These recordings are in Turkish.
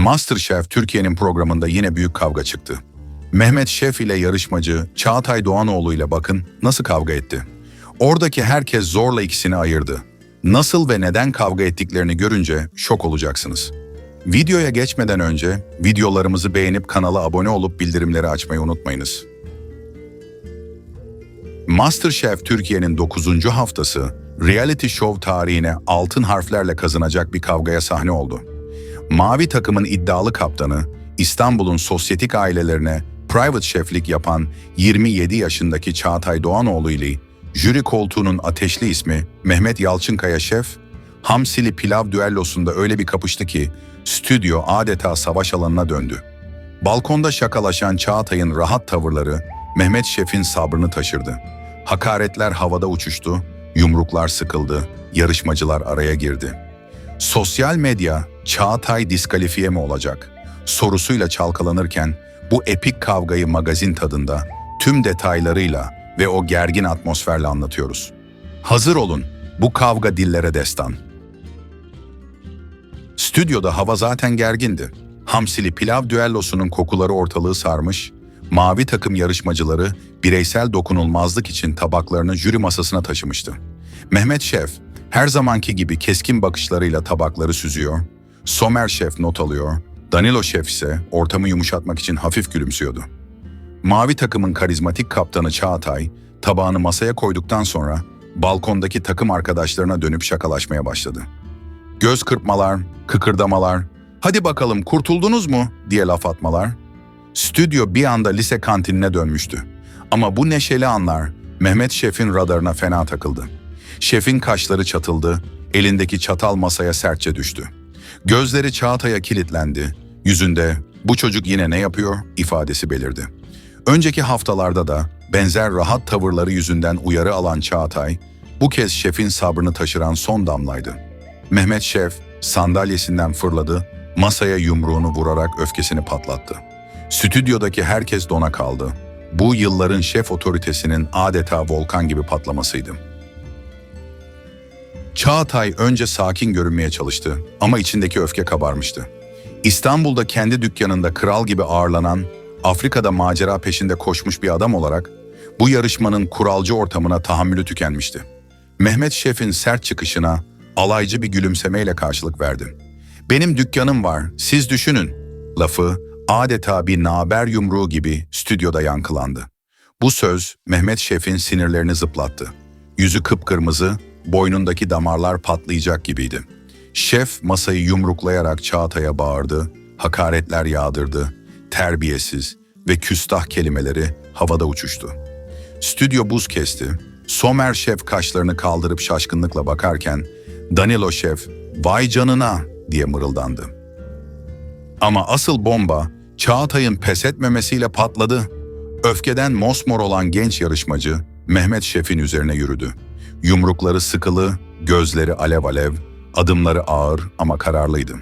Masterchef Türkiye'nin programında yine büyük kavga çıktı. Mehmet Şef ile yarışmacı Çağatay Doğanoğlu ile bakın nasıl kavga etti. Oradaki herkes zorla ikisini ayırdı. Nasıl ve neden kavga ettiklerini görünce şok olacaksınız. Videoya geçmeden önce videolarımızı beğenip kanala abone olup bildirimleri açmayı unutmayınız. Masterchef Türkiye'nin 9. haftası reality show tarihine altın harflerle kazanacak bir kavgaya sahne oldu. Mavi takımın iddialı kaptanı, İstanbul'un sosyetik ailelerine private şeflik yapan 27 yaşındaki Çağatay Doğanoğlu ile jüri koltuğunun ateşli ismi Mehmet Yalçınkaya Şef, Hamsili Pilav düellosunda öyle bir kapıştı ki stüdyo adeta savaş alanına döndü. Balkonda şakalaşan Çağatay'ın rahat tavırları Mehmet Şef'in sabrını taşırdı. Hakaretler havada uçuştu, yumruklar sıkıldı, yarışmacılar araya girdi. Sosyal medya Çağatay diskalifiye mi olacak sorusuyla çalkalanırken bu epik kavgayı magazin tadında tüm detaylarıyla ve o gergin atmosferle anlatıyoruz. Hazır olun, bu kavga dillere destan. Stüdyoda hava zaten gergindi. Hamsili pilav düellosunun kokuları ortalığı sarmış, mavi takım yarışmacıları bireysel dokunulmazlık için tabaklarını jüri masasına taşımıştı. Mehmet Şef, her zamanki gibi keskin bakışlarıyla tabakları süzüyor, Somer Şef not alıyor, Danilo Şef ise ortamı yumuşatmak için hafif gülümsüyordu. Mavi takımın karizmatik kaptanı Çağatay, tabağını masaya koyduktan sonra balkondaki takım arkadaşlarına dönüp şakalaşmaya başladı. Göz kırpmalar, kıkırdamalar, hadi bakalım kurtuldunuz mu diye laf atmalar. Stüdyo bir anda lise kantinine dönmüştü. Ama bu neşeli anlar Mehmet Şef'in radarına fena takıldı. Şefin kaşları çatıldı, elindeki çatal masaya sertçe düştü. Gözleri Çağatay'a kilitlendi, yüzünde bu çocuk yine ne yapıyor ifadesi belirdi. Önceki haftalarda da benzer rahat tavırları yüzünden uyarı alan Çağatay, bu kez şefin sabrını taşıran son damlaydı. Mehmet Şef sandalyesinden fırladı, masaya yumruğunu vurarak öfkesini patlattı. Stüdyodaki herkes dona kaldı. Bu yılların şef otoritesinin adeta volkan gibi patlamasıydı. Çağatay önce sakin görünmeye çalıştı ama içindeki öfke kabarmıştı. İstanbul'da kendi dükkanında kral gibi ağırlanan, Afrika'da macera peşinde koşmuş bir adam olarak bu yarışmanın kuralcı ortamına tahammülü tükenmişti. Mehmet Şef'in sert çıkışına alaycı bir gülümsemeyle karşılık verdi. Benim dükkanım var, siz düşünün. Lafı adeta bir naber yumruğu gibi stüdyoda yankılandı. Bu söz Mehmet Şef'in sinirlerini zıplattı. Yüzü kıpkırmızı, boynundaki damarlar patlayacak gibiydi. Şef masayı yumruklayarak Çağatay'a bağırdı, hakaretler yağdırdı, terbiyesiz ve küstah kelimeleri havada uçuştu. Stüdyo buz kesti, Somer Şef kaşlarını kaldırıp şaşkınlıkla bakarken Danilo Şef vay canına diye mırıldandı. Ama asıl bomba Çağatay'ın pes etmemesiyle patladı. Öfkeden mosmor olan genç yarışmacı Mehmet Şef'in üzerine yürüdü. Yumrukları sıkılı, gözleri alev alev, adımları ağır ama kararlıydı.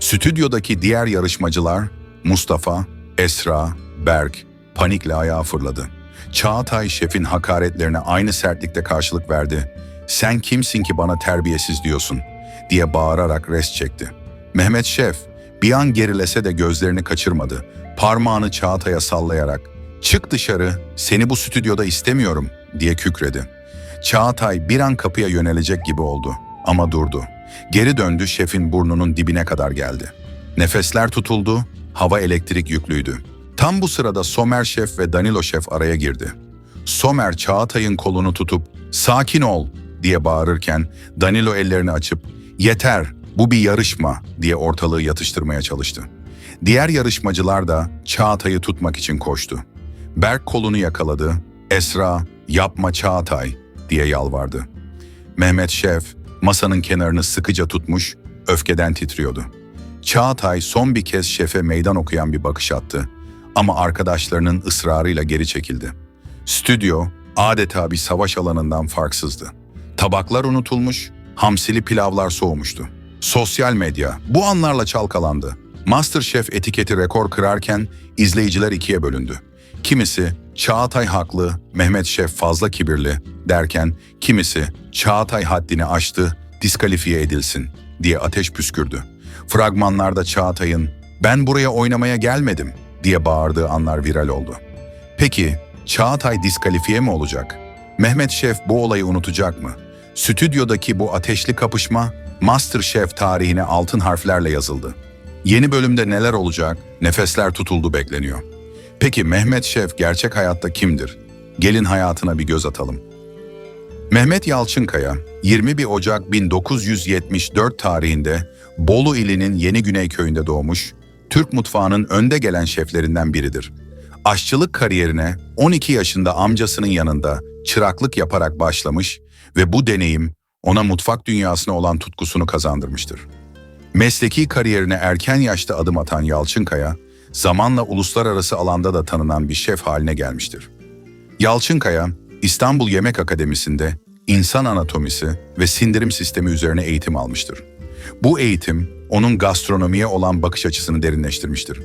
Stüdyodaki diğer yarışmacılar Mustafa, Esra, Berk panikle ayağa fırladı. Çağatay şefin hakaretlerine aynı sertlikte karşılık verdi. Sen kimsin ki bana terbiyesiz diyorsun diye bağırarak res çekti. Mehmet Şef bir an gerilese de gözlerini kaçırmadı. Parmağını Çağatay'a sallayarak "Çık dışarı, seni bu stüdyoda istemiyorum." diye kükredi. Çağatay bir an kapıya yönelecek gibi oldu ama durdu. Geri döndü şefin burnunun dibine kadar geldi. Nefesler tutuldu, hava elektrik yüklüydü. Tam bu sırada Somer Şef ve Danilo Şef araya girdi. Somer Çağatay'ın kolunu tutup "Sakin ol." diye bağırırken Danilo ellerini açıp "Yeter, bu bir yarışma." diye ortalığı yatıştırmaya çalıştı. Diğer yarışmacılar da Çağatay'ı tutmak için koştu. Berk kolunu yakaladı. Esra, "Yapma Çağatay." Diye yalvardı. Mehmet Şef masanın kenarını sıkıca tutmuş, öfkeden titriyordu. Çağatay son bir kez şefe meydan okuyan bir bakış attı ama arkadaşlarının ısrarıyla geri çekildi. Stüdyo adeta bir savaş alanından farksızdı. Tabaklar unutulmuş, hamsili pilavlar soğumuştu. Sosyal medya bu anlarla çalkalandı. Masterchef etiketi rekor kırarken izleyiciler ikiye bölündü. Kimisi Çağatay haklı, Mehmet Şef fazla kibirli derken kimisi Çağatay haddini aştı, diskalifiye edilsin diye ateş püskürdü. Fragmanlarda Çağatay'ın ben buraya oynamaya gelmedim diye bağırdığı anlar viral oldu. Peki Çağatay diskalifiye mi olacak? Mehmet Şef bu olayı unutacak mı? Stüdyodaki bu ateşli kapışma MasterChef tarihine altın harflerle yazıldı. Yeni bölümde neler olacak? Nefesler tutuldu bekleniyor. Peki Mehmet Şef gerçek hayatta kimdir? Gelin hayatına bir göz atalım. Mehmet Yalçınkaya, 21 Ocak 1974 tarihinde Bolu ilinin Yeni Güney köyünde doğmuş, Türk mutfağının önde gelen şeflerinden biridir. Aşçılık kariyerine 12 yaşında amcasının yanında çıraklık yaparak başlamış ve bu deneyim ona mutfak dünyasına olan tutkusunu kazandırmıştır. Mesleki kariyerine erken yaşta adım atan Yalçınkaya, zamanla uluslararası alanda da tanınan bir şef haline gelmiştir. Yalçınkaya, İstanbul Yemek Akademisi'nde insan anatomisi ve sindirim sistemi üzerine eğitim almıştır. Bu eğitim, onun gastronomiye olan bakış açısını derinleştirmiştir.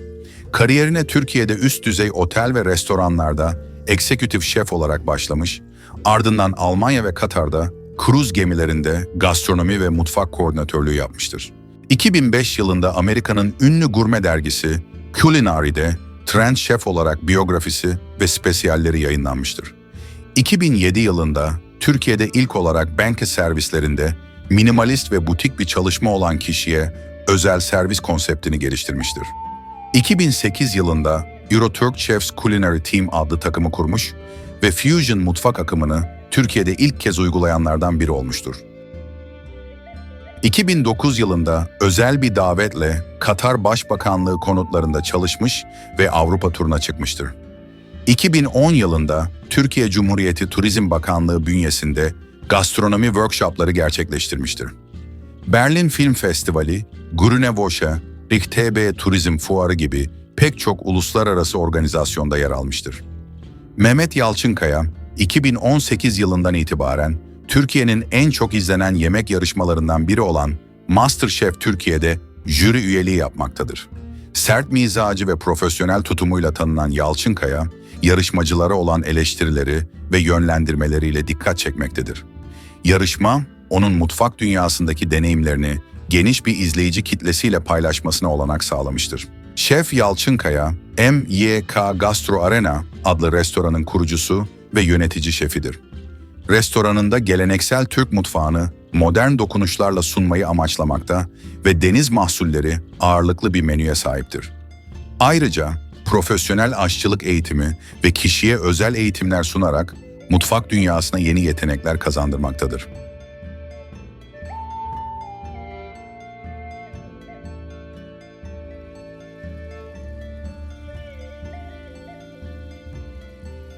Kariyerine Türkiye'de üst düzey otel ve restoranlarda eksekutif şef olarak başlamış, ardından Almanya ve Katar'da kruz gemilerinde gastronomi ve mutfak koordinatörlüğü yapmıştır. 2005 yılında Amerika'nın ünlü gurme dergisi Culinary'de Trend Chef olarak biyografisi ve spesiyalleri yayınlanmıştır. 2007 yılında Türkiye'de ilk olarak banka servislerinde minimalist ve butik bir çalışma olan kişiye özel servis konseptini geliştirmiştir. 2008 yılında Euroturk Chefs Culinary Team adlı takımı kurmuş ve Fusion mutfak akımını Türkiye'de ilk kez uygulayanlardan biri olmuştur. 2009 yılında özel bir davetle Katar Başbakanlığı konutlarında çalışmış ve Avrupa turuna çıkmıştır. 2010 yılında Türkiye Cumhuriyeti Turizm Bakanlığı bünyesinde gastronomi workshopları gerçekleştirmiştir. Berlin Film Festivali, Grüne Woche, RIKTB Turizm Fuarı gibi pek çok uluslararası organizasyonda yer almıştır. Mehmet Yalçınkaya, 2018 yılından itibaren Türkiye'nin en çok izlenen yemek yarışmalarından biri olan MasterChef Türkiye'de jüri üyeliği yapmaktadır. Sert mizacı ve profesyonel tutumuyla tanınan Yalçınkaya, yarışmacılara olan eleştirileri ve yönlendirmeleriyle dikkat çekmektedir. Yarışma, onun mutfak dünyasındaki deneyimlerini geniş bir izleyici kitlesiyle paylaşmasına olanak sağlamıştır. Şef Yalçınkaya, MYK Gastro Arena adlı restoranın kurucusu ve yönetici şefidir. Restoranında geleneksel Türk mutfağını modern dokunuşlarla sunmayı amaçlamakta ve deniz mahsulleri ağırlıklı bir menüye sahiptir. Ayrıca profesyonel aşçılık eğitimi ve kişiye özel eğitimler sunarak mutfak dünyasına yeni yetenekler kazandırmaktadır.